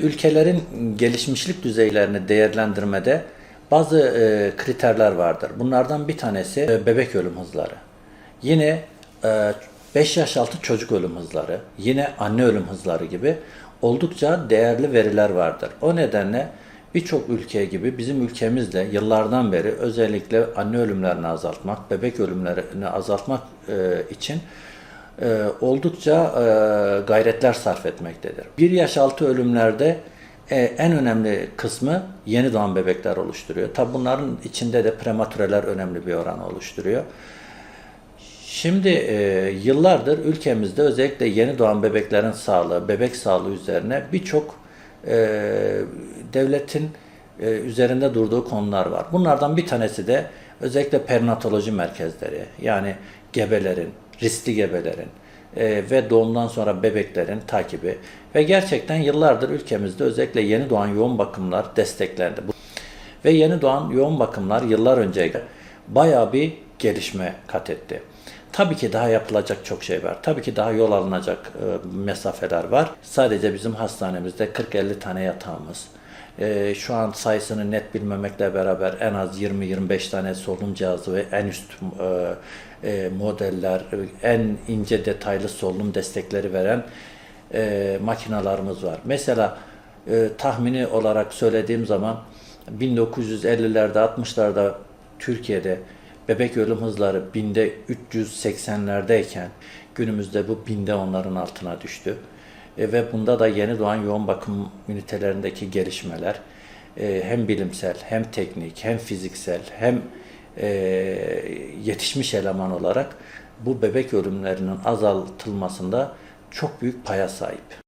ülkelerin gelişmişlik düzeylerini değerlendirmede bazı e, kriterler vardır. Bunlardan bir tanesi e, bebek ölüm hızları. Yine 5 yaş altı çocuk ölüm hızları, yine anne ölüm hızları gibi oldukça değerli veriler vardır. O nedenle birçok ülke gibi bizim ülkemizde yıllardan beri özellikle anne ölümlerini azaltmak, bebek ölümlerini azaltmak e, için e, oldukça e, gayretler sarf etmektedir. 1 yaş altı ölümlerde e, en önemli kısmı yeni doğan bebekler oluşturuyor. Tabi bunların içinde de prematüreler önemli bir oran oluşturuyor. Şimdi e, yıllardır ülkemizde özellikle yeni doğan bebeklerin sağlığı, bebek sağlığı üzerine birçok e, devletin e, üzerinde durduğu konular var. Bunlardan bir tanesi de özellikle perinatoloji merkezleri yani gebelerin, riskli gebelerin e, ve doğumdan sonra bebeklerin takibi ve gerçekten yıllardır ülkemizde özellikle yeni doğan yoğun bakımlar desteklendi. Ve yeni doğan yoğun bakımlar yıllar önce bayağı bir gelişme kat etti. Tabii ki daha yapılacak çok şey var. Tabii ki daha yol alınacak e, mesafeler var. Sadece bizim hastanemizde 40-50 tane yatağımız. E, şu an sayısını net bilmemekle beraber en az 20-25 tane solunum cihazı ve en üst e, e, modeller, en ince detaylı solunum destekleri veren e, makinalarımız var. Mesela tahmini olarak söylediğim zaman 1950'lerde 60'larda Türkiye'de bebek ölüm hızları binde 380'lerdeyken günümüzde bu binde onların altına düştü. E, ve bunda da yeni doğan yoğun bakım ünitelerindeki gelişmeler e, hem bilimsel hem teknik hem fiziksel hem e, yetişmiş eleman olarak bu bebek ölümlerinin azaltılmasında çok büyük paya sahip.